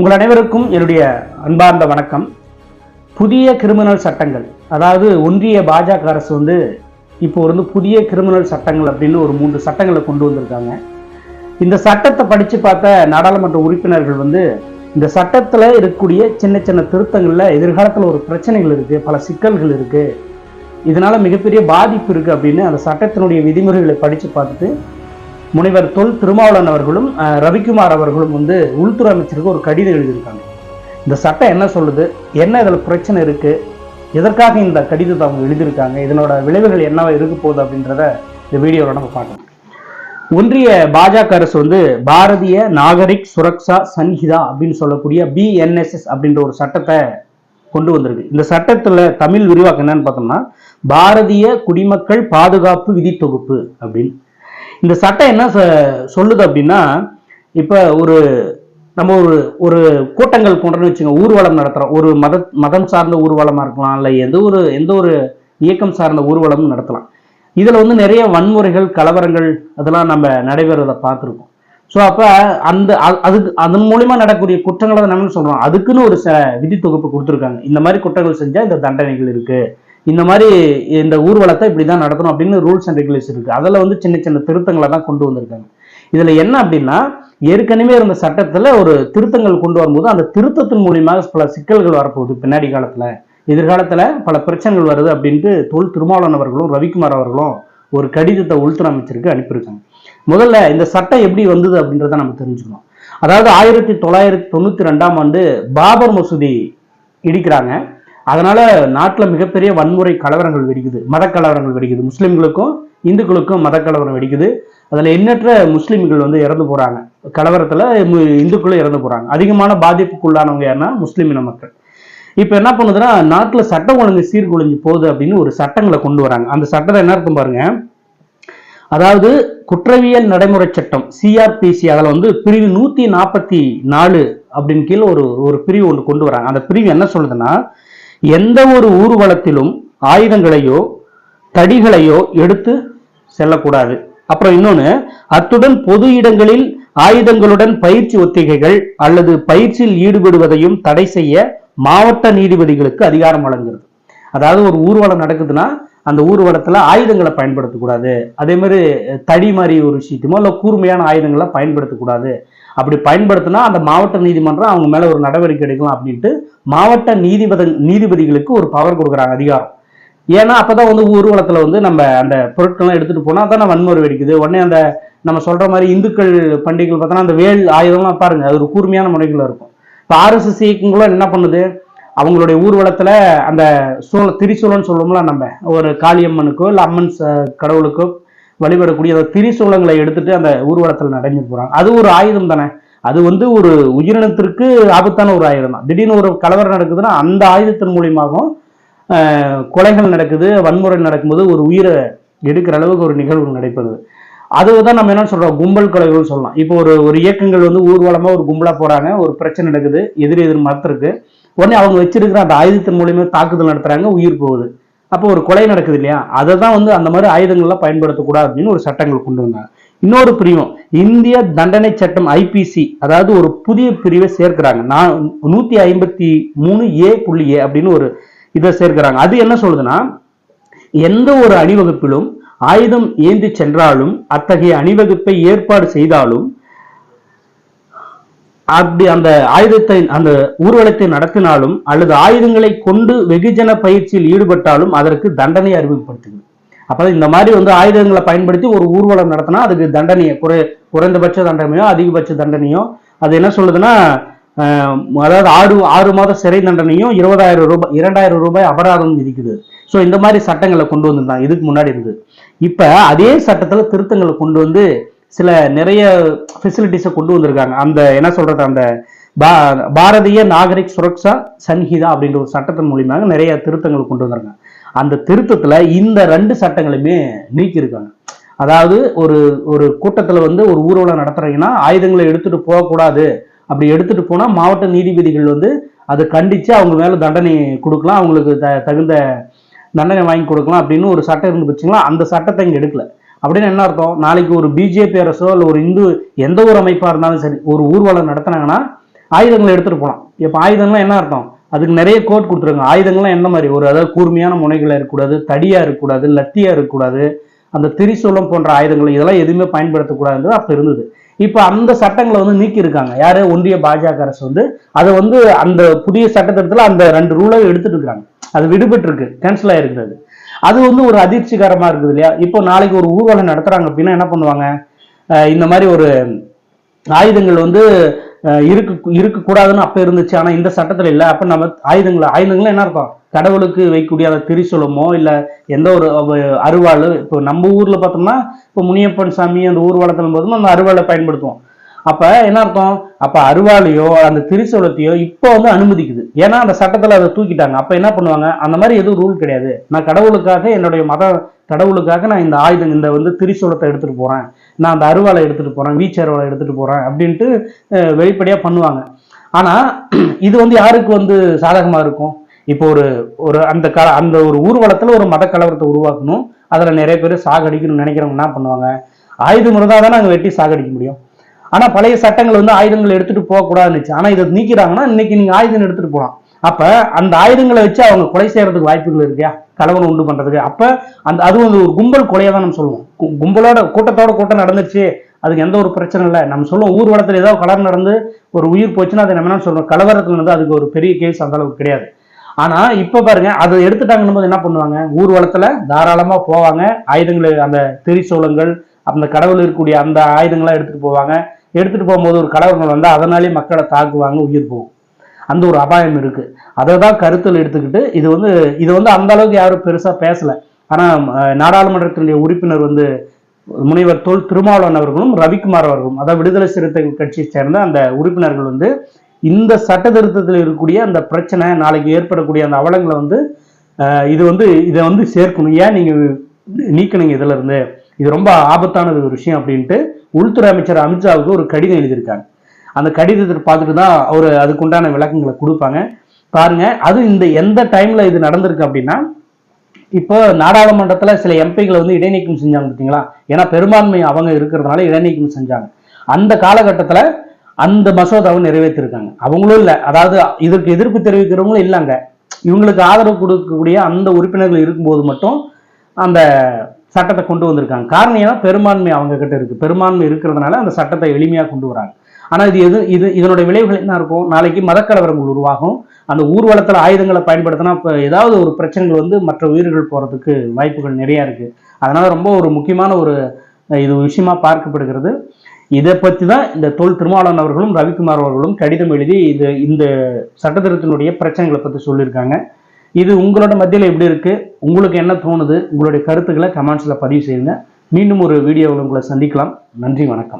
உங்கள் அனைவருக்கும் என்னுடைய அன்பார்ந்த வணக்கம். புதிய கிரிமினல் சட்டங்கள் அதாவது ஒன்றிய பாஜக அரசு வந்து இப்போ வந்து புதிய கிரிமினல் சட்டங்கள் அப்படின்னு ஒரு மூன்று சட்டங்களை கொண்டு வந்திருக்காங்க. இந்த சட்டத்தை படித்து பார்த்த நாடாளுமன்ற உறுப்பினர்கள் வந்து இந்த சட்டத்தில் இருக்கக்கூடிய சின்ன சின்ன திருத்தங்களில் எதிர்காலத்தில் ஒரு பிரச்சனைகள் இருக்குது பல சிக்கல்கள் இருக்குது இதனால மிகப்பெரிய பாதிப்பு இருக்குது அப்படின்னு அந்த சட்டத்தினுடைய விதிமுறைகளை படித்து பார்த்துட்டு முனைவர் தொல் திருமாவளவன் அவர்களும் ரவிக்குமார் அவர்களும் வந்து உள்துறை அமைச்சருக்கு ஒரு கடிதம் எழுதியிருக்காங்க. இந்த சட்டம் என்ன சொல்லுது? என்ன இதில் பிரச்சனை இருக்கு? எதற்காக இந்த கடிதத்தை அவங்க எழுதியிருக்காங்க? இதனோட விளைவுகள் என்னவா இருக்க போகுது அப்படின்றத இந்த வீடியோவில் நம்ம பார்க்கலாம். ஒன்றிய பாஜக அரசு வந்து பாரதிய நாகரிக் சுரக்ஷா சன்ஹிதா அப்படின்னு சொல்லக்கூடிய பிஎன்எஸ்எஸ் அப்படின்ற ஒரு சட்டத்தை கொண்டு வந்திருக்கு. இந்த சட்டத்துல தமிழ் விரிவாக்கம் என்னன்னு பார்த்தோம்னா பாரதிய குடிமக்கள் பாதுகாப்பு விதி தொகுப்பு அப்படின்னு. இந்த சட்டம் என்ன சொல்லுது அப்படின்னா இப்போ ஒரு நம்ம ஒரு ஒரு கூட்டங்கள் கொண்டுன்னு வச்சுங்க ஊர்வலம் நடத்துகிறோம் ஒரு மத மதம் சார்ந்த ஊர்வலமாக இருக்கலாம் இல்லை எந்த ஒரு எந்த ஒரு இயக்கம் சார்ந்த ஊர்வலமும் நடத்தலாம். இதில் வந்து நிறைய வன்முறைகள் கலவரங்கள் அதெல்லாம் நம்ம நடைபெறுவதை பார்த்துருக்கோம். ஸோ அப்போ அந்த அதுக்கு அதன் மூலிமா நடக்கக்கூடிய குற்றங்களை நம்ம சொல்கிறோம் அதுக்குன்னு ஒரு ச விதி தொகுப்பு கொடுத்துருக்காங்க. இந்த மாதிரி குற்றங்கள் செஞ்சால் இந்த தண்டனைகள் இருக்குது இந்த மாதிரி இந்த ஊர்வலத்தை இப்படி தான் நடத்தணும் அப்படின்னு ரூல்ஸ் அண்ட் ரெகுலேஷன் இருக்குது அதில் வந்து சின்ன சின்ன திருத்தங்களை தான் கொண்டு வந்திருக்காங்க. இதில் என்ன அப்படின்னா ஏற்கனவே இருந்த சட்டத்தில் ஒரு திருத்தங்கள் கொண்டு வரும்போது அந்த திருத்தத்தின் மூலியமாக பல சிக்கல்கள் வரப்போகுது பின்னாடி காலத்தில். எதிர்காலத்தில் பல பிரச்சனைகள் வருது அப்படின்ட்டு தொல் திருமாவளவன் அவர்களும் ரவிக்குமார் அவர்களும் ஒரு கடிதத்தை உள்துறை அமைச்சருக்கு அனுப்பியிருக்காங்க. முதல்ல இந்த சட்டம் எப்படி வந்தது அப்படின்றத நம்ம தெரிஞ்சுக்கணும். அதாவது ஆயிரத்தி தொள்ளாயிரத்தி தொண்ணூற்றி ரெண்டாம் ஆண்டு பாபர் மசூதி இடிக்கிறாங்க. அதனால நாட்டில் மிகப்பெரிய வன்முறை கலவரங்கள் வெடிக்குது மத கலவரங்கள் வெடிக்குது. முஸ்லீம்களுக்கும் இந்துக்களுக்கும் மத கலவரம் வெடிக்குது. அதில் எண்ணற்ற முஸ்லீம்கள் வந்து இறந்து போகிறாங்க கலவரத்தில் இந்துக்களும் இறந்து போகிறாங்க அதிகமான பாதிப்புக்குள்ளானவங்க யாருன்னா முஸ்லீம் இன மக்கள். இப்போ என்ன பண்ணுதுன்னா நாட்டில் சட்டம் ஒழுங்கு சீர்குலைஞ்சு போகுது அப்படின்னு ஒரு சட்டங்களை கொண்டு வராங்க. அந்த சட்டத்தை என்ன இருக்கும் பாருங்க? அதாவது குற்றவியல் நடைமுறை சட்டம் சிஆர்பிசி அதில் வந்து பிரிவு நூற்றி நாற்பத்தி நாலு அப்படின்னு கீழே ஒரு ஒரு பிரிவு ஒன்று கொண்டு வராங்க. அந்த பிரிவு என்ன சொல்லுதுன்னா எந்த ஒரு ஊர்வலத்திலும் ஆயுதங்களையோ தடிகளையோ எடுத்து செல்லக்கூடாது. அப்புறம் இன்னொன்று அத்துடன் பொது இடங்களில் ஆயுதங்களுடன் பயிற்சி ஒத்திகைகள் அல்லது பயிற்சியில் ஈடுபடுவதையும் தடை செய்ய மாவட்ட நீதிபதிகளுக்கு அதிகாரம் வழங்குகிறது அதாவது ஒரு ஊர்வலம் நடக்குதுன்னா அந்த ஊர்வலத்தில் ஆயுதங்களை பயன்படுத்தக்கூடாது. அதே மாதிரி தடி மாதிரி ஒரு விஷயத்தையுமோ இல்லை கூர்மையான ஆயுதங்களை பயன்படுத்தக்கூடாது. அப்படி பயன்படுத்தினா அந்த மாவட்ட நீதிமன்றம் அவங்க மேலே ஒரு நடவடிக்கை எடுக்கலாம் அப்படின்ட்டு மாவட்ட நீதிபதி நீதிபதிகளுக்கு ஒரு பவர் கொடுக்குறாங்க அதிகாரம். ஏன்னா அப்போதான் வந்து ஊர்வலத்தில் வந்து நம்ம அந்த பொருட்கள்லாம் எடுத்துகிட்டு போனால் அதான் வன்முறை வெடிக்குது. உடனே அந்த நம்ம சொல்ற மாதிரி இந்துக்கள் பண்டிகைகள் பார்த்தோன்னா அந்த வேல் ஆயுதம்லாம் பாருங்க அது ஒரு கூர்மையான முறைகளில் இருக்கும். இப்போ ஆர்எஸ்எஸ் இயக்கங்களும் என்ன பண்ணுது? அவங்களுடைய ஊர்வலத்தில் அந்த சோழ திரிசூலம்னு சொல்லுவோம்ல நம்ம. ஒரு காளியம்மனுக்கோ இல்லை அம்மன் ச- கடவுளுக்கோ வழிபடக்கூடிய அந்த திரிசூலங்களை எடுத்துட்டு அந்த ஊர்வலத்தில் நடந்து போகிறாங்க அது ஒரு ஆயுதம் தானே. அது வந்து ஒரு உயிரினத்திற்கு ஆபத்தான ஒரு ஆயுதம் தான். திடீர்னு ஒரு கலவரம் நடக்குதுன்னா அந்த ஆயுதத்தின் மூலியமாகவும் கொலைகள் நடக்குது வன்முறை நடக்கும்போது ஒரு உயிரை எடுக்கிற அளவுக்கு ஒரு நிகழ்வு நடைபெறுது. அதுதான் நம்ம என்ன சொல்கிறோம் கும்பல் கொலைகள்னு சொல்லலாம். இப்போ ஒரு ஒரு இயக்கங்கள் வந்து ஊர்வலமாக ஒரு கும்பலாக போகிறாங்க ஒரு பிரச்சனை நடக்குது. எதிர் எதிர் மரத்திற்கு. உடனே அவங்க வச்சிருக்கிற அந்த ஆயுதத்தின் மூலியமா தாக்குதல் நடத்துறாங்க உயிர் போகுது. அப்போ ஒரு கொலை நடக்குது இல்லையா? அதை தான் வந்து அந்த மாதிரி ஆயுதங்கள்லாம் பயன்படுத்தக்கூடாது அப்படின்னு ஒரு சட்டங்கள் கொண்டு வந்தாங்க. இன்னொரு பிரிவும் இந்திய தண்டனை சட்டம் ஐபிசி அதாவது ஒரு புதிய பிரிவை சேர்க்கிறாங்க. நான் நூத்தி ஐம்பத்தி மூணு ஏ புள்ளி ஏ அப்படின்னு ஒரு இதை சேர்க்கிறாங்க. அது என்ன சொல்லுதுன்னா எந்த ஒரு அணிவகுப்பிலும் ஆயுதம் ஏந்தி சென்றாலும் அத்தகைய அணிவகுப்பை ஏற்பாடு செய்தாலும் அப்படி அந்த ஆயுதத்தை அந்த ஊர்வலத்தை நடத்தினாலும் அல்லது ஆயுதங்களை கொண்டு வெகுஜன பயிற்சியில் ஈடுபட்டாலும் அதற்கு தண்டனை அறிமுகப்படுத்துகிறது. அப்போ இந்த மாதிரி வந்து ஆயுதங்களை பயன்படுத்தி ஒரு ஊர்வலம் நடத்தினா அதுக்கு தண்டனையை குறை குறைந்தபட்ச தண்டனையோ அதிகபட்ச தண்டனையோ அது என்ன சொல்லுதுன்னா அதாவது ஆறு ஆறு மாத சிறை தண்டனையும் இருபதாயிரம் ரூபாய் இரண்டாயிரம் ரூபாய் அபராதம் விதிக்குது. ஸோ இந்த மாதிரி சட்டங்களை கொண்டு வந்திருந்தாங்க. இதுக்கு முன்னாடி இருந்தது. இப்போ அதே சட்டத்தில் திருத்தங்களை கொண்டு வந்து சில நிறைய ஃபெசிலிட்டிஸை கொண்டு வந்திருக்காங்க. அந்த என்ன சொல்றது அந்த பா- பாரதிய நாகரிக் சுரக்ஷா சன்ஹிதா அப்படின்ற ஒரு சட்டத்தின் மூலியமாக நிறைய திருத்தங்கள் கொண்டு வந்திருக்காங்க. அந்த திருத்தத்தில் இந்த ரெண்டு சட்டங்களுமே நீக்கியிருக்காங்க. அதாவது ஒரு ஒரு கூட்டத்தில் வந்து ஒரு ஊர்வலம் நடத்துறீங்கன்னா ஆயுதங்களை எடுத்துட்டு போகக்கூடாது. அப்படி எடுத்துட்டு போனால் மாவட்ட நீதிபதிகள் வந்து அதை கண்டித்து அவங்க மேலே தண்டனை கொடுக்கலாம் அவங்களுக்கு த- தகுந்த தண்டனை வாங்கி கொடுக்கலாம் அப்படின்னு ஒரு சட்டம் இருந்து வச்சுங்களா அந்த சட்டத்தை இங்கே எடுக்கல. அப்படின்னு என்ன அர்த்தம்? நாளைக்கு ஒரு பிஜேபி அரசோ இல்லை ஒரு இந்து எந்த ஒரு அமைப்பாக இருந்தாலும் சரி ஒரு ஊர்வலம் நடத்தினாங்கன்னா ஆயுதங்களை எடுத்துகிட்டு போகலாம் இப்போ ஆயுதங்கள்லாம் என்ன அர்த்தம்? அதுக்கு நிறைய கோட் கொடுத்துருங்க ஆயுதங்கள்லாம் என்ன மாதிரி? ஒரு அதாவது கூர்மையான முனைகளாக இருக்கக்கூடாது தடியாக இருக்கக்கூடாது லத்தியாக இருக்கக்கூடாது அந்த திரிசூலம் போன்ற ஆயுதங்கள் இதெல்லாம் எதுவுமே பயன்படுத்தக்கூடாதுன்றது அப்போ இருந்தது. இப்போ அந்த சட்டங்களை வந்து நீக்கியிருக்காங்க. யார்? ஒன்றிய பாஜக அரசு வந்து. அதை வந்து அந்த புதிய சட்டத்திட்டத்தில் அந்த ரெண்டு ரூலை எடுத்துட்டு இருக்காங்க. அது விடுபட்டு இருக்கு கேன்சல் ஆயிருக்கிறது அது வந்து ஒரு அதிர்ச்சிகரமா இருக்குது இல்லையா? இப்போ நாளைக்கு ஒரு ஊர்வலம் நடத்துறாங்க அப்படின்னா என்ன பண்ணுவாங்க? இந்த மாதிரி ஒரு ஆயுதங்கள் வந்து இருக்கு இருக்கக்கூடாதுன்னு அப்ப இருந்துச்சு. ஆனா இந்த சட்டத்துல இல்ல. அப்ப நம்ம ஆயுதங்கள் ஆயுதங்கள் என்ன இருக்கும் கடவுளுக்கு வைக்கக்கூடிய அந்த திரிசூலமோ இல்ல எந்த ஒரு அருவாள் இப்போ நம்ம ஊர்ல பார்த்தோம்னா இப்போ முனியப்பன் சாமி அந்த ஊர்வலத்தில் போதும் அந்த அருவாளை பயன்படுத்துவோம். அப்ப என்ன அர்த்தம்? அப்ப அருவாளையோ அந்த திரிசூலத்தையோ இப்போ வந்து அனுமதிக்குது. ஏன்னா அந்த சட்டத்துல அதை தூக்கிட்டாங்க. அப்ப என்ன பண்ணுவாங்க? அந்த மாதிரி எதுவும் ரூல் கிடையாது. நான் கடவுளுக்காக என்னுடைய மத கடவுளுக்காக நான் இந்த ஆயுதம் இந்த வந்து திரிசூலத்தை எடுத்துட்டு போறேன். நான் அந்த அருவாளை எடுத்துட்டு போறேன் வீச்சு அருவாளை எடுத்துட்டு போறேன் அப்படின்ட்டு வெளிப்படையா பண்ணுவாங்க. ஆனா இது வந்து யாருக்கு வந்து சாதகமா இருக்கும்? இப்போ ஒரு ஒரு அந்த க அந்த ஒரு ஊர்வலத்துல ஒரு மத கலவரத்தை உருவாக்கணும். அதுல நிறைய பேர் சாகடிக்கணும்னு நினைக்கிறவங்க என்ன பண்ணுவாங்க? ஆயுதம் இருந்தால் தான் நாங்கள் வெட்டி சாகடிக்க முடியும். ஆனா பழைய சட்டங்கள் வந்து ஆயுதங்கள் எடுத்துட்டு போக கூடாதுன்னு ஆனா இதை நீக்கிறாங்கன்னா இன்னைக்கு நீங்க ஆயுதம் எடுத்துட்டு போகலாம். அப்ப அந்த ஆயுதங்களை வச்சு அவங்க கொலை செய்யறதுக்கு வாய்ப்புகள் இருக்கியா கலவரம் உண்டு பண்றதுக்கு. அப்ப அந்த அது வந்து ஒரு கும்பல் கொலையை தான் நம்ம சொல்லுவோம். கும்பலோட கூட்டத்தோட கூட்டம் நடந்துச்சு அதுக்கு எந்த ஒரு பிரச்சனை இல்லை. நம்ம சொல்லுவோம் ஊர்வலத்தில் ஏதாவது கலர் நடந்து ஒரு உயிர் போச்சுன்னா அதை நம்ம என்ன சொல்றோம்? கலவரத்துல இருந்து அதுக்கு ஒரு பெரிய கேஸ் அந்த அளவுக்கு கிடையாது. ஆனா இப்ப பாருங்க அதை எடுத்துட்டாங்கன்னு போது என்ன பண்ணுவாங்க? ஊர்வலத்துல தாராளமா போவாங்க. ஆயுதங்களை அந்த திரிசூலங்கள் அந்த கடவுள் இருக்கக்கூடிய அந்த ஆயுதங்களை எடுத்துட்டு போவாங்க. எடுத்துகிட்டு போகும்போது ஒரு கலவரங்கள் வந்தால் அதனாலே மக்களை தாக்குவாங்க உயிர் போகும். அந்த ஒரு அபாயம் இருக்குது அதை தான் கருத்தில் எடுத்துக்கிட்டு இது வந்து இது வந்து அந்த அளவுக்கு யாரும் பெருசாக பேசலை. ஆனால் நாடாளுமன்றத்தினுடைய உறுப்பினர் வந்து முனைவர் தோல் திருமாவளவன் அவர்களும் ரவிக்குமார் அவர்களும் அதாவது விடுதலை சிறுத்தைகள் கட்சியை சேர்ந்த அந்த உறுப்பினர்கள் வந்து இந்த சட்ட திருத்தத்தில் இருக்கக்கூடிய அந்த பிரச்சனை நாளைக்கு ஏற்படக்கூடிய அந்த அவலங்களை வந்து இது வந்து இதை வந்து சேர்க்கணும். ஏன் நீங்கள் நீக்கணுங்க இதிலிருந்து? இது ரொம்ப ஆபத்தானது ஒரு விஷயம் அப்படின்ட்டு உள்துறை அமைச்சர் அமித்ஷாவுக்கு ஒரு கடிதம் எழுதியிருக்காங்க. அந்த கடிதத்தை பார்த்துட்டு தான் அவர் அதுக்குண்டான விளக்கங்களை கொடுப்பாங்க. பாருங்க அது இந்த எந்த டைம்ல இது நடந்திருக்கு அப்படின்னா இப்போ நாடாளுமன்றத்தில் சில எம்பிகளை வந்து இடைநீக்கம் செஞ்சாங்க பார்த்தீங்களா? ஏன்னா பெரும்பான்மை அவங்க இருக்கிறதுனால இடைநீக்கம் செஞ்சாங்க. அந்த காலகட்டத்தில் அந்த மசோதாவை நிறைவேற்றிருக்காங்க. அவங்களும் இல்லை. அதாவது இதற்கு எதிர்ப்பு தெரிவிக்கிறவங்களும் இல்லைங்க. இவங்களுக்கு ஆதரவு கொடுக்கக்கூடிய அந்த உறுப்பினர்கள் இருக்கும்போது மட்டும் அந்த சட்டத்தை கொண்டு வந்திருக்காங்க. காரணம் ஏன்னா பெரும்பான்மை அவங்க கிட்ட இருக்கு. பெரும்பான்மை இருக்கிறதுனால அந்த சட்டத்தை எளிமையாக கொண்டு வராங்க. ஆனால் இது எது இது இதனுடைய விளைவுகள் என்ன இருக்கும்? நாளைக்கு மதக்கலவரங்கள் உருவாகும். அந்த ஊர்வலத்தில் ஆயுதங்களை பயன்படுத்தினா இப்போ ஏதாவது ஒரு பிரச்சனைகள் வந்து மற்ற உயிர்கள் போகிறதுக்கு வாய்ப்புகள் நிறையா இருக்குது அதனால் ரொம்ப ஒரு முக்கியமான ஒரு இது விஷயமா பார்க்கப்படுகிறது. இதை பற்றி தான் இந்த தொல் திருமாவளவன் அவர்களும் ரவிக்குமார் அவர்களும் கடிதம் எழுதி இது இந்த சட்டத்திருத்தினுடைய பிரச்சனைகளை பற்றி சொல்லியிருக்காங்க. இது உங்களோட மத்தியில் எப்படி இருக்கு? உங்களுக்கு என்ன தோணுது? உங்களுடைய கருத்துக்களை கமெண்ட்ஸில் பதிவு செய்யுங்க. மீண்டும் ஒரு வீடியோவில் உங்களை சந்திக்கலாம். நன்றி வணக்கம்.